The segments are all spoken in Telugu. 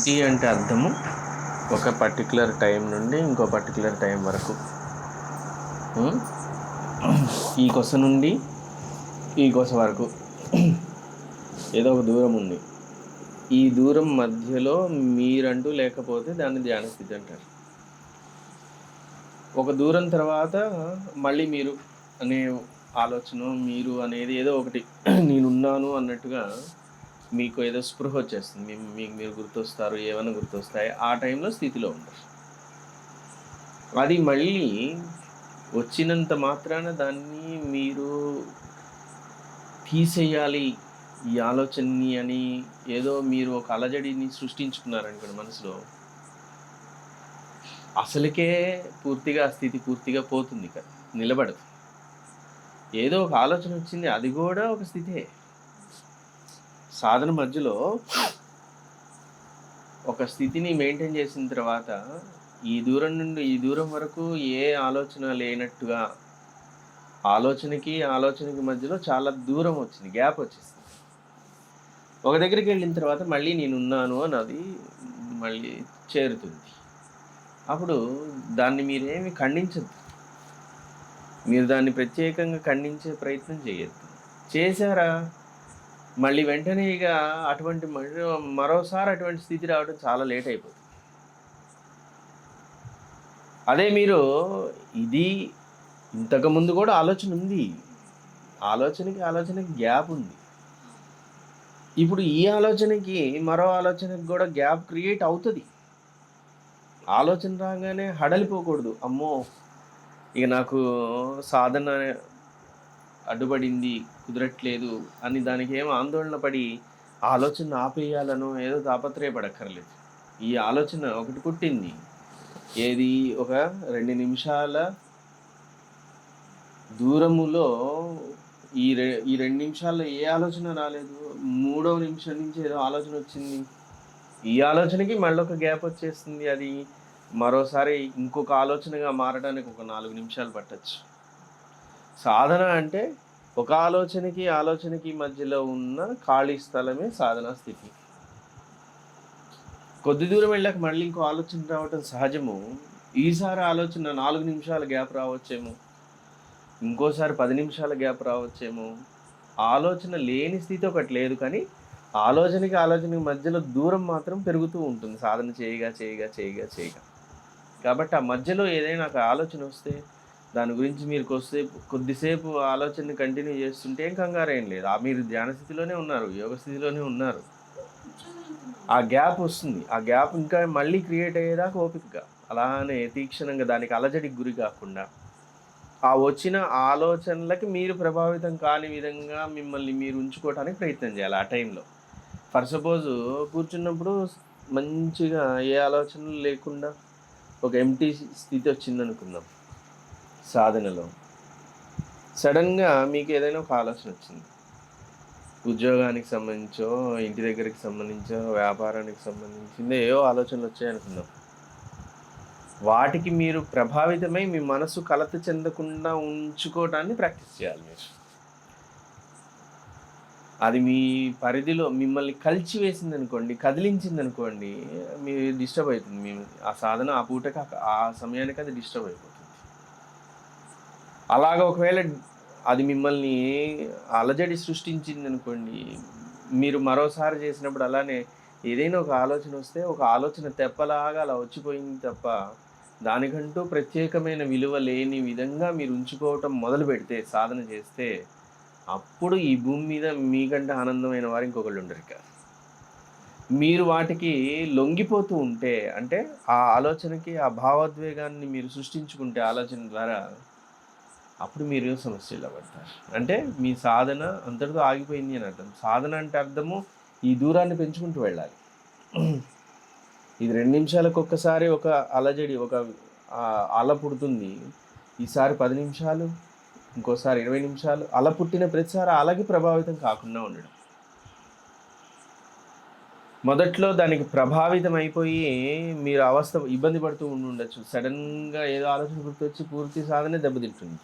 స్థితి అంటే అర్థము ఒక పర్టికులర్ టైం నుండి ఇంకో పర్టికులర్ టైం వరకు. ఈ కొస నుండి ఈ కొస వరకు. ఏదో ఒక దూరం ఉంది. ఈ దూరం మధ్యలో మీరంటూ లేకపోతే దాన్ని ధ్యాన స్థితి అంటారు. ఒక దూరం తర్వాత మళ్ళీ మీరు అనే ఆలోచన మీరు అనేది ఏదో ఒకటి నేనున్నాను అన్నట్టుగా మీకు ఏదో స్పృహ వచ్చేస్తుంది. మీ మీకు మీరు గుర్తొస్తారు ఏమైనా గుర్తొస్తాయి ఆ టైంలో స్థితిలో ఉంటారు అది మళ్ళీ వచ్చినంత మాత్రాన దాన్ని మీరు తీసేయాలి. ఈ ఆలోచనని అని ఏదో మీరు ఒక అలజడిని సృష్టించుకున్నారనుకోండి మనసులో. అసలుకే పూర్తిగా ఆ స్థితి పూర్తిగా పోతుంది కదా నిలబడదు. ఏదో ఒక ఆలోచన వచ్చింది అది కూడా ఒక స్థితే. సాధన మధ్యలో ఒక స్థితిని మెయింటైన్ చేసిన తర్వాత ఈ దూరం నుండి ఈ దూరం వరకు ఏ ఆలోచన లేనట్టుగా ఆలోచనకి ఆలోచనకి మధ్యలో చాలా దూరం వచ్చింది గ్యాప్ వచ్చేసింది. ఒక దగ్గరికి వెళ్ళిన తర్వాత మళ్ళీ నేనున్నాను అని అది మళ్ళీ చేరుతుంది. అప్పుడు దాన్ని మీరేమి ఖండించద్దు. మీరు దాన్ని ప్రత్యేకంగా ఖండించే ప్రయత్నం చేయొద్దు. చేశారా? మళ్ళీ వెంటనే ఇక అటువంటి మరోసారి అటువంటి స్థితి రావడం చాలా లేట్ అయిపోతుంది. అదే మీరు ఇది ఇంతకుముందు కూడా ఆలోచన ఉంది. ఆలోచనకి ఆలోచనకి గ్యాప్ ఉంది. ఇప్పుడు ఈ ఆలోచనకి మరో ఆలోచనకి కూడా గ్యాప్ క్రియేట్ అవుతుంది. ఆలోచన రాగానే హడలిపోకూడదు. అమ్మో! ఇక నాకు సాధన అడ్డుపడింది కుదరట్లేదు అని దానికి ఏం ఆందోళన పడి ఆలోచన ఆపేయాలనో ఏదో తాపత్రయపడక్కర్లేదు. ఈ ఆలోచన ఒకటి పుట్టింది. ఏది ఒక రెండు నిమిషాల దూరములో ఈ రె ఈ రెండు నిమిషాల్లో ఏ ఆలోచన రాలేదు. మూడవ నిమిషం నుంచి ఏదో ఆలోచన వచ్చింది. ఈ ఆలోచనకి మళ్ళీ ఒక గ్యాప్ వచ్చేస్తుంది అది. మరోసారి ఇంకొక ఆలోచనగా మారడానికి ఒక నాలుగు నిమిషాలు పట్టచ్చు. సాధన అంటే ఒక ఆలోచనకి ఆలోచనకి మధ్యలో ఉన్న ఖాళీ స్థలమే సాధనా స్థితి. కొద్ది దూరం వెళ్ళాక మళ్ళీ ఇంకో ఆలోచన రావటం సహజము. ఈసారి ఆలోచన నాలుగు నిమిషాల గ్యాప్ రావచ్చేమో. ఇంకోసారి పది నిమిషాల గ్యాప్ రావచ్చేమో. ఆలోచన లేని స్థితి ఒకటి లేదు కానీ ఆలోచనకి ఆలోచనకి మధ్యలో దూరం మాత్రం పెరుగుతూ ఉంటుంది. సాధన చేయగా చేయగా చేయగా చేయగా. కాబట్టి ఆ మధ్యలో ఏదైనా ఒక ఆలోచన వస్తే దాని గురించి మీరు కొద్దిసేపు కొద్దిసేపు ఆలోచనని కంటిన్యూ చేస్తుంటే ఏం కంగారు ఏం లేదు. ఆ మీరు ధ్యాన స్థితిలోనే ఉన్నారు యోగ స్థితిలోనే ఉన్నారు. ఆ గ్యాప్ వస్తుంది. ఆ గ్యాప్ ఇంకా మళ్ళీ క్రియేట్ అయ్యేదాకా ఓపికగా అలానే తీక్షణంగా దానికి అలజడికి గురి కాకుండా ఆ వచ్చిన ఆలోచనలకి మీరు ప్రభావితం కాని విధంగా మిమ్మల్ని మీరు ఉంచుకోవడానికి ప్రయత్నం చేయాలి ఆ టైంలో ఫర్ సపోజ్ కూర్చున్నప్పుడు మంచిగా ఏ ఆలోచనలు లేకుండా ఒక ఎంటీ స్థితి వచ్చిందనుకుందాం. సాధనలో. సడన్గా మీకు ఏదైనా ఒక ఆలోచన వచ్చింది? ఉద్యోగానికి సంబంధించో ఇంటి దగ్గరికి సంబంధించో వ్యాపారానికి సంబంధించింది ఏవో ఆలోచనలు వచ్చాయనుకుందాం. వాటికి మీరు ప్రభావితమై మీ మనసు కలత చెందకుండా ఉంచుకోవటాన్ని ప్రాక్టీస్ చేయాలి మీరు. అది మీ పరిధిలో మిమ్మల్ని కలిచి వేసింది అనుకోండి కదిలించింది అనుకోండి మీరు డిస్టర్బ్ అవుతుంది. మీ ఆ సాధన ఆ పూటకి ఆ- ఆ సమయానికి అది డిస్టర్బ్ అయిపోతుంది. అలాగ ఒకవేళ అది మిమ్మల్ని అలజడి సృష్టించింది అనుకోండి మీరు మరోసారి చేసినప్పుడు అలానే ఏదైనా ఒక ఆలోచన వస్తే ఒక ఆలోచన తెప్పలాగా అలా వచ్చిపోయింది తప్ప దానికంటూ ప్రత్యేకమైన విలువ లేని విధంగా మీరు ఉంచుకోవటం మొదలు పెడితే సాధన చేస్తే అప్పుడు ఈ భూమి మీద మీకంటే ఆనందమైన వారు ఇంకొకళ్ళు ఉండరు ఇక. మీరు వాటికి లొంగిపోతూ ఉంటే అంటే ఆ ఆలోచనకి ఆ భావోద్వేగాన్ని మీరు సృష్టించుకుంటే ఆలోచన ద్వారా అప్పుడు మీరు సమస్యలో పడతారు? అంటే మీ సాధన అంతటితో ఆగిపోయింది అని అర్థం. సాధన అంటే అర్థము ఈ దూరాన్ని పెంచుకుంటూ వెళ్ళాలి. ఇది రెండు నిమిషాలకు ఒక్కసారి ఒక అలజడి ఒక అల పుడుతుంది. ఈసారి పది నిమిషాలు ఇంకోసారి ఇరవై నిమిషాలు. అల పుట్టిన ప్రతిసారి అలాగే అలకి ప్రభావితం కాకుండా ఉండడం. మొదట్లో దానికి ప్రభావితం అయిపోయి మీరు అవస్థ ఇబ్బంది పడుతూ ఉండి ఉండొచ్చు సడన్గా ఏదో ఆలోచన గుర్తొచ్చి పూర్తి సాధనే దెబ్బతింటుంది.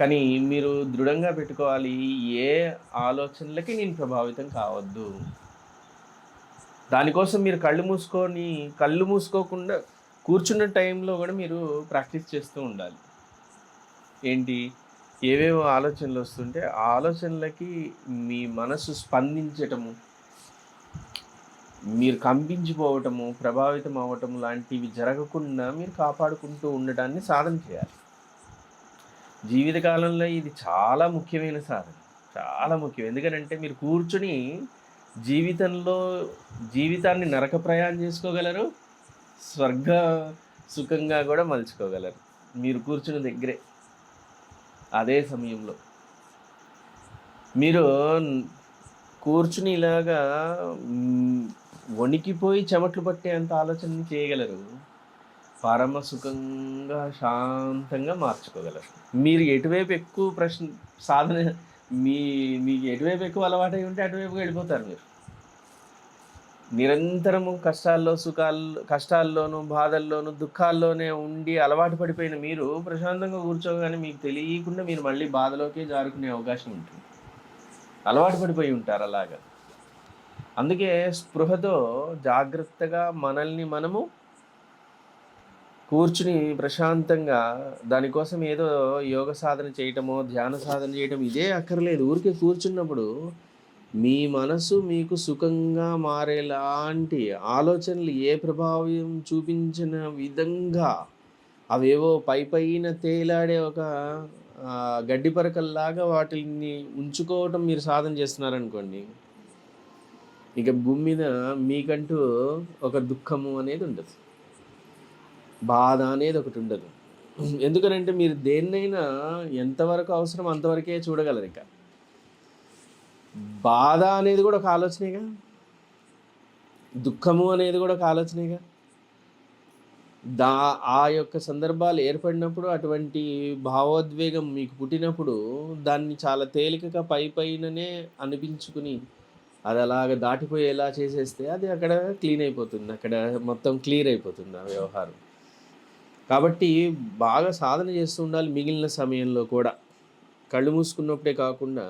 కానీ మీరు దృఢంగా పెట్టుకోవాలి. ఏ ఆలోచనలకి నేను ప్రభావితం కావద్దు. దానికోసం మీరు కళ్ళు మూసుకొని కళ్ళు మూసుకోకుండా కూర్చున్న టైంలో కూడా మీరు ప్రాక్టీస్ చేస్తూ ఉండాలి. ఏంటి? ఏవేవో ఆలోచనలు వస్తుంటే ఆ ఆలోచనలకి మీ మనసు స్పందించటము మీరు కంపించిపోవటము ప్రభావితం అవ్వటము లాంటివి జరగకుండా మీరు కాపాడుకుంటూ ఉండటాన్ని సాధన చేయాలి. జీవితకాలంలో ఇది చాలా ముఖ్యమైన సాధన. చాలా ముఖ్యం. ఎందుకంటే మీరు కూర్చుని జీవితంలో జీవితాన్ని నరక ప్రయాణం చేసుకోగలరు స్వర్గ సుఖంగా కూడా మలుచుకోగలరు. మీరు కూర్చున్న దగ్గరే అదే సమయంలో. మీరు కూర్చుని ఇలాగా వణికిపోయి చెమట్లు పట్టే అంత ఆలోచన చేయగలరు. పరమ సుఖంగా శాంతంగా మార్చుకోగలరు. మీరు ఎటువైపు ఎక్కువ ప్రశ్న సాధన మీ మీకు ఎటువైపు ఎక్కువ అలవాటై ఉంటే అటువైపు వెళ్ళిపోతారు మీరు. నిరంతరము కష్టాల్లో సుఖాల్లో కష్టాల్లోనూ బాధల్లోనూ దుఃఖాల్లోనే ఉండి అలవాటు పడిపోయిన మీరు ప్రశాంతంగా కూర్చోగానే మీకు తెలియకుండా మీరు మళ్ళీ బాధలోకే జారుకునే అవకాశం ఉంటుంది. అలవాటు పడిపోయి ఉంటారు అలాగా. అందుకే స్పృహతో జాగ్రత్తగా మనల్ని మనము కూర్చుని ప్రశాంతంగా దానికోసం ఏదో యోగ సాధన చేయటమో ధ్యాన సాధన చేయటం ఇదే అక్కర్లేదు. ఊరికే కూర్చున్నప్పుడు మీ మనసు మీకు సుఖంగా మారేలాంటి ఆలోచనలు ఏ ప్రభావం చూపించిన విధంగా అవేవో పై పైన తేలాడే ఒక గడ్డిపరకల్లాగా గడ్డి పరకల్లాగా వాటిని ఉంచుకోవటం మీరు సాధన చేస్తున్నారనుకోండి ఇక భూమి మీద మీకంటూ ఒక దుఃఖము అనేది ఉండదు. బాధ అనేది ఒకటి ఉండదు. ఎందుకనంటే మీరు దేన్నైనా ఎంతవరకు అవసరం అంతవరకే చూడగలరు ఇక. బాధ అనేది కూడా ఒక ఆలోచనేగా? దుఃఖము అనేది కూడా ఒక ఆలోచనేగా? దా ఆ యొక్క సందర్భాలు ఏర్పడినప్పుడు అటువంటి భావోద్వేగం మీకు పుట్టినప్పుడు దాన్ని చాలా తేలికగా పై పైననే అనిపించుకుని అది అలాగ దాటిపోయేలా చేసేస్తే అది అక్కడ క్లీన్ అయిపోతుంది. అక్కడ మొత్తం క్లియర్ అయిపోతుంది ఆ వ్యవహారం. కాబట్టి బాగా సాధన చేస్తూ ఉండాలి మిగిలిన సమయంలో కూడా. కళ్ళు మూసుకున్నప్పుడే కాకుండా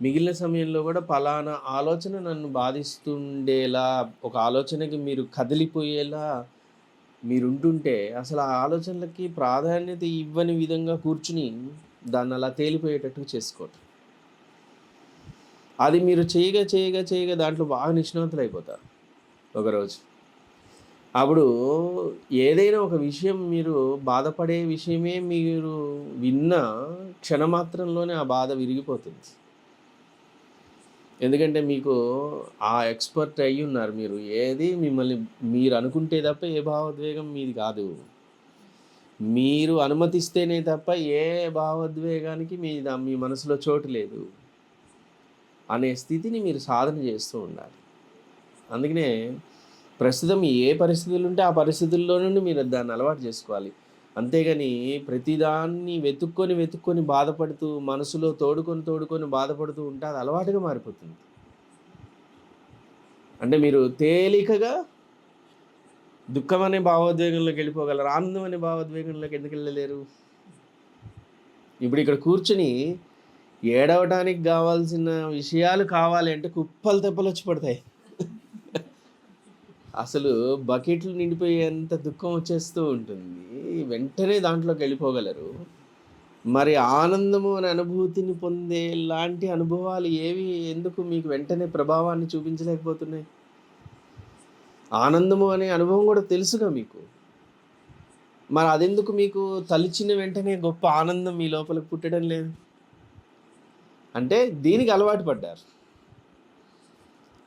మిగిలిన సమయంలో కూడా పలానా ఆలోచన నన్ను బాధిస్తుండేలా ఒక ఆలోచనకి మీరు కదిలిపోయేలా మీరు ఉంటుంటే అసలు ఆ ఆలోచనలకి ప్రాధాన్యత ఇవ్వని విధంగా కూర్చుని దాన్ని అలా తేలిపోయేటట్టు చేసుకోవటం. అది మీరు చేయగా చేయగా చేయగా దాంట్లో బాగా నిష్ణాతులు అయిపోతారు ఒకరోజు అప్పుడు ఏదైనా ఒక విషయం మీరు బాధపడే విషయమే మీరు విన్న క్షణమాత్రంలోనే ఆ బాధ విరిగిపోతుంది. ఎందుకంటే మీకు ఆ ఎక్స్పర్ట్ అయ్యి ఉన్నారు మీరు. ఏది మిమ్మల్ని మీరు అనుకుంటే తప్ప ఏ భావోద్వేగం మీది కాదు. మీరు అనుమతిస్తేనే తప్ప ఏ భావోద్వేగానికి మీ దా- మీ మనసులో చోటు లేదు అనే స్థితిని మీరు సాధన చేస్తూ ఉండాలి. అందుకనే ప్రస్తుతం ఏ పరిస్థితులు ఉంటే ఆ పరిస్థితుల్లో నుండి మీరు దాన్ని అలవాటు చేసుకోవాలి. అంతేగాని ప్రతిదాన్ని వెతుక్కొని వెతుక్కొని బాధపడుతూ మనసులో తోడుకొని తోడుకొని బాధపడుతూ ఉంటే అది అలవాటుగా మారిపోతుంది. అంటే మీరు తేలికగా దుఃఖం అనే భావోద్వేగంలోకి వెళ్ళిపోగలరు. ఆనందం అనే భావోద్వేగంలోకి ఎందుకు వెళ్ళలేరు? ఇప్పుడు ఇక్కడ కూర్చుని ఏడవటానికి కావాల్సిన విషయాలు కావాలి అంటే కుప్పలు తెప్పలు వచ్చి పడతాయి. అసలు బకెట్లు నిండిపోయేంత దుఃఖం వచ్చేస్తూ ఉంటుంది. వెంటనే దాంట్లోకి వెళ్ళిపోగలరు. మరి ఆనందము అనే అనుభూతిని పొందే లాంటి అనుభవాలు ఏవి? ఎందుకు మీకు వెంటనే ప్రభావాన్ని చూపించలేకపోతున్నాయి? ఆనందము అనే అనుభవం కూడా తెలుసుగా మీకు. మరి అదెందుకు మీకు తలిచిన వెంటనే గొప్ప ఆనందం మీ లోపలికి పుట్టడం లేదు? అంటే దీనికి అలవాటు పడ్డారు.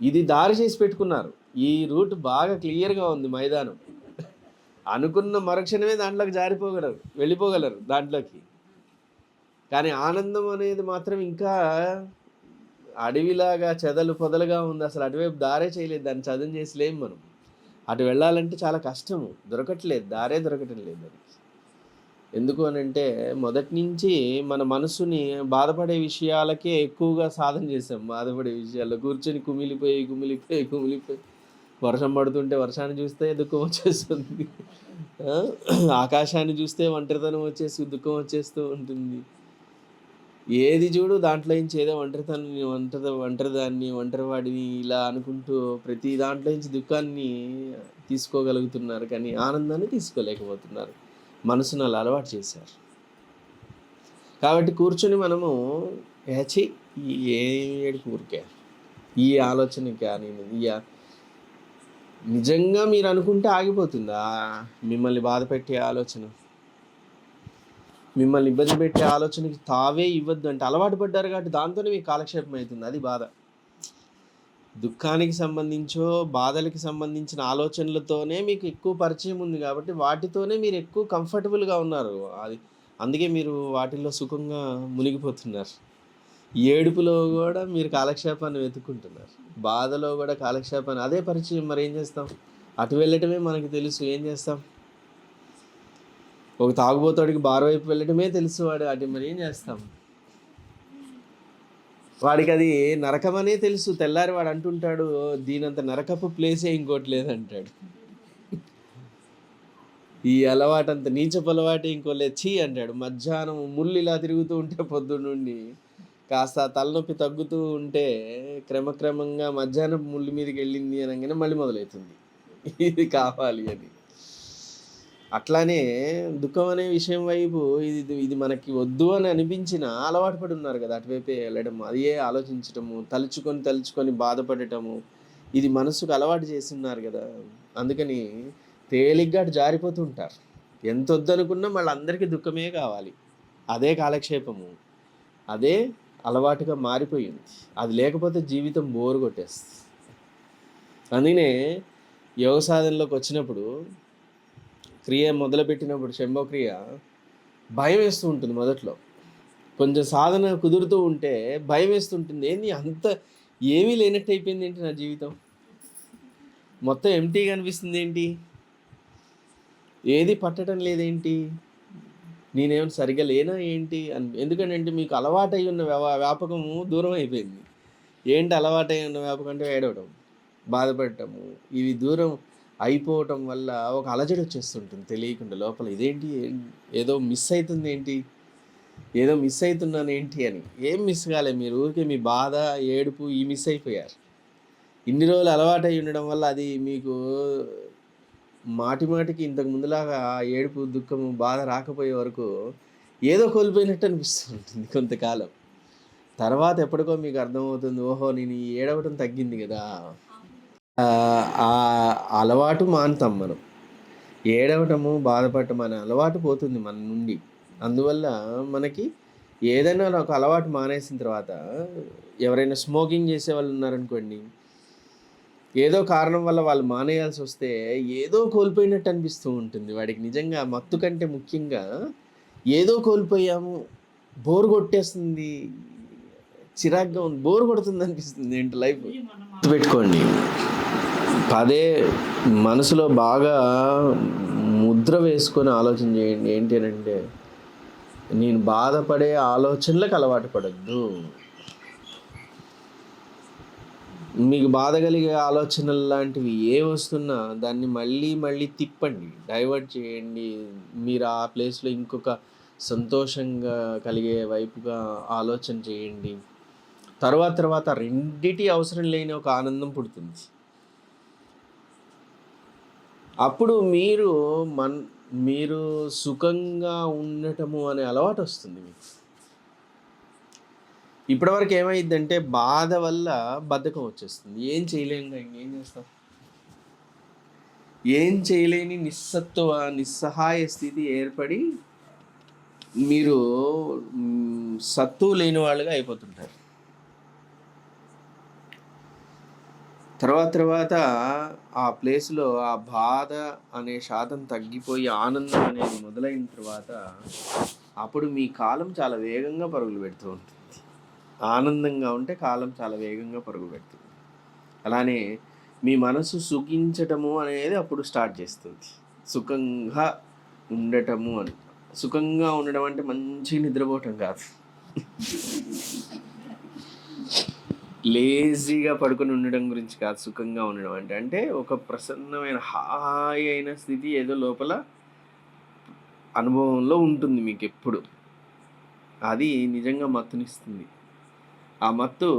ఇది దారి చేసి పెట్టుకున్నారు. ఈ రూట్ బాగా క్లియర్గా ఉంది మైదానం. అనుకున్న మరుక్షణమే దాంట్లోకి జారిపోగలరు వెళ్ళిపోగలరు దాంట్లోకి. కానీ ఆనందం అనేది మాత్రం ఇంకా అడవిలాగా చెదలు పొదలుగా ఉంది. అసలు అటువైపు దారే చేయలేదు. దాన్ని చదువు చేసి మనం. అటు వెళ్ళాలంటే చాలా కష్టము. దొరకట్లేదు. దారే దొరకటం లేదు దానికి ఎందుకు అని అంటే మొదటి నుంచి మన మనసుని బాధపడే విషయాలకే ఎక్కువగా సాధన చేసాం బాధపడే విషయాల్లో కూర్చొని కుమిలిపోయి కుమిలిపోయి కుమిలిపోయి. వర్షం పడుతుంటే వర్షాన్ని చూస్తే దుఃఖం వచ్చేస్తుంది. ఆకాశాన్ని చూస్తే ఒంటరితనం వచ్చేసి దుఃఖం వచ్చేస్తూ ఉంటుంది. ఏది చూడు దాంట్లో నుంచి ఏదో ఒంటరితనాన్ని ఒంటరి ఒంటరిదాన్ని ఒంటరివాడిని ఇలా అనుకుంటూ ప్రతి దాంట్లో నుంచి దుఃఖాన్ని తీసుకోగలుగుతున్నారు. కానీ ఆనందాన్ని తీసుకోలేకపోతున్నారు. మనసును అలా అలవాటు చేశారు. కాబట్టి కూర్చొని మనము ఏచి ఏ ఏడు కూరికే ఈ ఆలోచన కానీ ఈ నిజంగా మీరు అనుకుంటే ఆగిపోతుందా? మిమ్మల్ని బాధ పెట్టే ఆలోచన. మిమ్మల్ని ఇబ్బంది పెట్టే ఆలోచనకి తావే ఇవ్వద్దు అంటే అలవాటు పడ్డారు కాబట్టి దాంతోనే మీకు కాలక్షేపం అవుతుంది. అది బాధ. దుఃఖానికి సంబంధించో బాధలకి సంబంధించిన ఆలోచనలతోనే మీకు ఎక్కువ పరిచయం ఉంది కాబట్టి వాటితోనే మీరు ఎక్కువ కంఫర్టబుల్గా ఉన్నారు. అది అందుకే మీరు వాటిల్లో సుఖంగా మునిగిపోతున్నారు. ఏడుపులో కూడా మీరు కాలక్షేపాన్ని వెతుక్కుంటున్నారు. బాధలో కూడా కాలక్షేపాన్ని అదే పరిచయం మరి ఏం చేస్తాం? అటు వెళ్ళటమే మనకి తెలుసు ఏం చేస్తాం? ఒక తాగుబోతాడికి బార్ వైపు వెళ్ళటమే తెలుసు వాడు అటు మరి ఏం చేస్తాం? వాడికి అది నరకమనే తెలుసు. తెల్లారి వాడు అంటుంటాడు దీనంత నరకపు ప్లేసే ఇంకోటి లేదంటాడు. ఈ అలవాటు అంత నీచపు అలవాటు ఇంకో లేచి అంటాడు. మధ్యాహ్నం ముళ్ళు ఇలా తిరుగుతూ ఉంటే పొద్దున్నుండి కాస్త తలనొప్పి తగ్గుతూ ఉంటే క్రమక్రమంగా మధ్యాహ్నం ముళ్ళు మీదకి వెళ్ళింది అనగానే మళ్ళీ మొదలవుతుంది ఇది కావాలి అని. అట్లానే దుఃఖం అనే విషయం వైపు ఇది ఇది మనకి వద్దు అని అనిపించిన అలవాటు పడి ఉన్నారు కదా అటువైపే వెళ్ళడం అదే ఆలోచించటము తలుచుకొని తలుచుకొని బాధపడటము ఇది మనసుకు అలవాటు చేసి ఉన్నారు కదా. అందుకని తేలిగ్గా అటు జారిపోతూ ఉంటారు. ఎంత వద్దనుకున్నా మళ్ళీ అందరికీ దుఃఖమే కావాలి. అదే కాలక్షేపము. అదే అలవాటుగా మారిపోయింది. అది లేకపోతే జీవితం బోరు కొట్టేస్తుంది అందుకనే యోగ సాధనలోకి వచ్చినప్పుడు క్రియ మొదలుపెట్టినప్పుడు శంభోక్రియ భయం వేస్తూ ఉంటుంది మొదట్లో. కొంచెం సాధన కుదురుతూ ఉంటే భయం వేస్తుంటుంది ఏంది అంత ఏమీ లేనట్టు అయిపోయింది ఏంటి నా జీవితం? మొత్తం ఎంటీగా అనిపిస్తుంది ఏంటి? ఏది పట్టడం లేదేంటి? నేనేమైనా సరిగా లేనా ఏంటి అని. ఎందుకంటే మీకు అలవాటై ఉన్న వ్యవ వ్యాపకము దూరం అయిపోయింది ఏంటి అలవాటై ఉన్న వ్యాపకం అంటే ఏడవటం బాధపడటము ఇవి దూరం అయిపోవటం వల్ల ఒక అలజడి వచ్చేస్తుంటుంది తెలియకుండా లోపల. ఇదేంటి? ఏం- ఏదో మిస్ అవుతుంది ఏంటి? ఏదో మిస్ అవుతున్నాను ఏంటి అని. ఏం మిస్ కాలే మీరు? ఊరికే మీ బాధ ఏడుపు ఈ మిస్ అయిపోయారు. ఇన్ని రోజులు అలవాటై ఉండడం వల్ల అది మీకు మాటి మాటికి ఇంతకు ముందులాగా ఏడుపు దుఃఖము బాధ రాకపోయే వరకు ఏదో కోల్పోయినట్టు అనిపిస్తుంటుంది కొంతకాలం. తర్వాత ఎప్పటికో మీకు అర్థమవుతుంది ఓహో నేను ఏడవటం తగ్గింది కదా. ఆ ఆ అలవాటు మానుతాం మనం. ఏడవటము బాధపడటం అనే అలవాటు పోతుంది మన నుండి. అందువల్ల మనకి ఏదైనా ఒక అలవాటు మానేసిన తర్వాత ఎవరైనా స్మోకింగ్ చేసే వాళ్ళు ఉన్నారనుకోండి ఏదో కారణం వల్ల వాళ్ళు మానేయాల్సి వస్తే ఏదో కోల్పోయినట్టు అనిపిస్తూ ఉంటుంది. వాడికి నిజంగా మత్తు కంటే ముఖ్యంగా ఏదో కోల్పోయాము బోర్ కొట్టేస్తుంది చిరాగ్గా ఉంది బోర్ కొడుతుంది అనిపిస్తుంది ఏంటి లైఫ్? పెట్టుకోండి పదే మనసులో బాగా ముద్ర వేసుకొని ఆలోచన చేయండి. ఏంటి అని అంటే నేను బాధపడే ఆలోచనలకు అలవాటు పడద్దు. మీకు బాధ కలిగే ఆలోచనలు లాంటివి ఏ వస్తున్నా దాన్ని మళ్ళీ మళ్ళీ తిప్పండి. డైవర్ట్ చేయండి. మీరు ఆ ప్లేస్లో ఇంకొక సంతోషంగా కలిగే వైపుగా ఆలోచన చేయండి. తర్వాత తర్వాత రెండిటి అవసరం లేని ఒక ఆనందం పుడుతుంది. అప్పుడు మీరు మన్ మీరు సుఖంగా ఉండటము అనే అలవాటు వస్తుంది మీకు. ఇప్పటివరకు ఏమైందంటే బాధ వల్ల బద్ధకం వచ్చేస్తుంది. ఏం చేయలేము ఇంకేం చేస్తాం? ఏం చేయలేని నిస్సత్వ నిస్సహాయ స్థితి ఏర్పడి మీరు సత్తు లేని వాళ్ళుగా అయిపోతుంటారు. తర్వాత తర్వాత ఆ ప్లేస్లో ఆ బాధ అనే శాతం తగ్గిపోయి ఆనందం అనేది మొదలైన తర్వాత అప్పుడు మీ కాలం చాలా వేగంగా పరుగులు పెడుతూ ఉంటుంది. ఆనందంగా ఉంటే కాలం చాలా వేగంగా పరుగు పెడుతుంది అలానే మీ మనసు సుఖించటము అనేది అప్పుడు స్టార్ట్ చేస్తుంది. సుఖంగా ఉండటము అని. సుఖంగా ఉండడం అంటే మంచి నిద్రపోవటం కాదు. లేజీగా పడుకొని ఉండడం గురించి కాదు సుఖంగా ఉండడం అంటే. అంటే ఒక ప్రసన్నమైన హాయి అయిన స్థితి ఏదో లోపల అనుభవంలో ఉంటుంది మీకు ఎప్పుడు. అది నిజంగా మత్తునిస్తుంది. ఆ మత్తు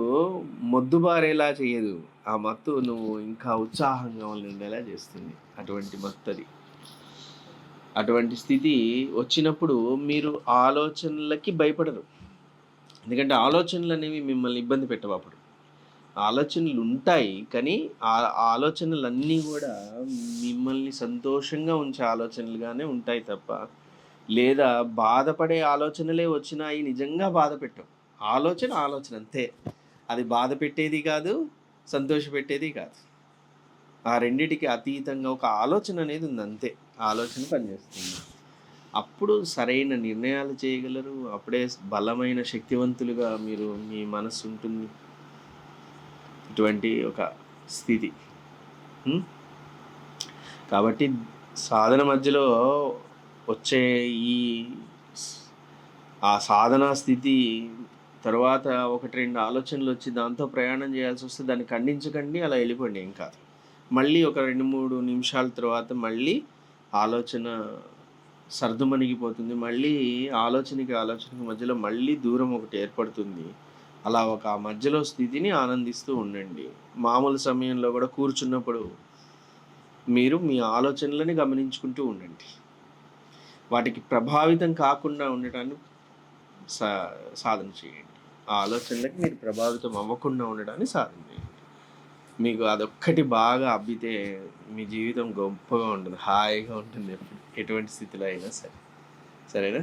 మొద్దుబారేలా చేయదు ఆ మత్తు నువ్వు ఇంకా ఉత్సాహంగా ఉండేలా చేస్తుంది. అటువంటి మత్తు అది అటువంటి స్థితి వచ్చినప్పుడు మీరు ఆలోచనలకి భయపడరు. ఎందుకంటే ఆలోచనలు అనేవి మిమ్మల్ని ఇబ్బంది పెట్టవు అప్పుడు ఆలోచనలు ఉంటాయి కానీ ఆ ఆలోచనలన్నీ కూడా మిమ్మల్ని సంతోషంగా ఉంచే ఆలోచనలుగానే ఉంటాయి తప్ప లేదా బాధపడే ఆలోచనలే వచ్చినాయి నిజంగా బాధ పెట్టవు. ఆలోచన ఆలోచన అంతే. అది బాధ పెట్టేది కాదు సంతోష పెట్టేది కాదు. ఆ రెండిటికి అతీతంగా ఒక ఆలోచన అనేది ఉంది అంతే. ఆలోచన పనిచేస్తుంది. అప్పుడు సరైన నిర్ణయాలు చేయగలరు? అప్పుడే బలమైన శక్తివంతులుగా మీరు మీ మనసు ఉంటుంది. ఇటువంటి ఒక స్థితి. కాబట్టి సాధన మధ్యలో వచ్చే ఈ ఆ సాధనా స్థితి తర్వాత ఒకటి రెండు ఆలోచనలు వచ్చి దాంతో ప్రయాణం చేయాల్సి వస్తే దాన్ని ఖండించకండి అలా వెళ్ళిపోండి ఏం కాదు. మళ్ళీ ఒక రెండు మూడు నిమిషాల తర్వాత మళ్ళీ ఆలోచన సర్దుమణిగిపోతుంది. మళ్ళీ ఆలోచనకి ఆలోచనకి మధ్యలో మళ్ళీ దూరం ఒకటి ఏర్పడుతుంది. అలా ఒక ఆ మధ్యలో స్థితిని ఆనందిస్తూ ఉండండి. మామూలు సమయంలో కూడా కూర్చున్నప్పుడు మీరు మీ ఆలోచనలని గమనించుకుంటూ ఉండండి. వాటికి ప్రభావితం కాకుండా ఉండటానికి సా సాధన చేయండి. ఆ ఆలోచనలకి మీరు ప్రభావితం అవ్వకుండా ఉండడాన్ని సాధన మీకు అదొక్కటి బాగా అబ్బితే మీ జీవితం గొప్పగా ఉంటుంది హాయిగా ఉంటుంది ఎటువంటి స్థితిలో అయినా సరే. సరేనా?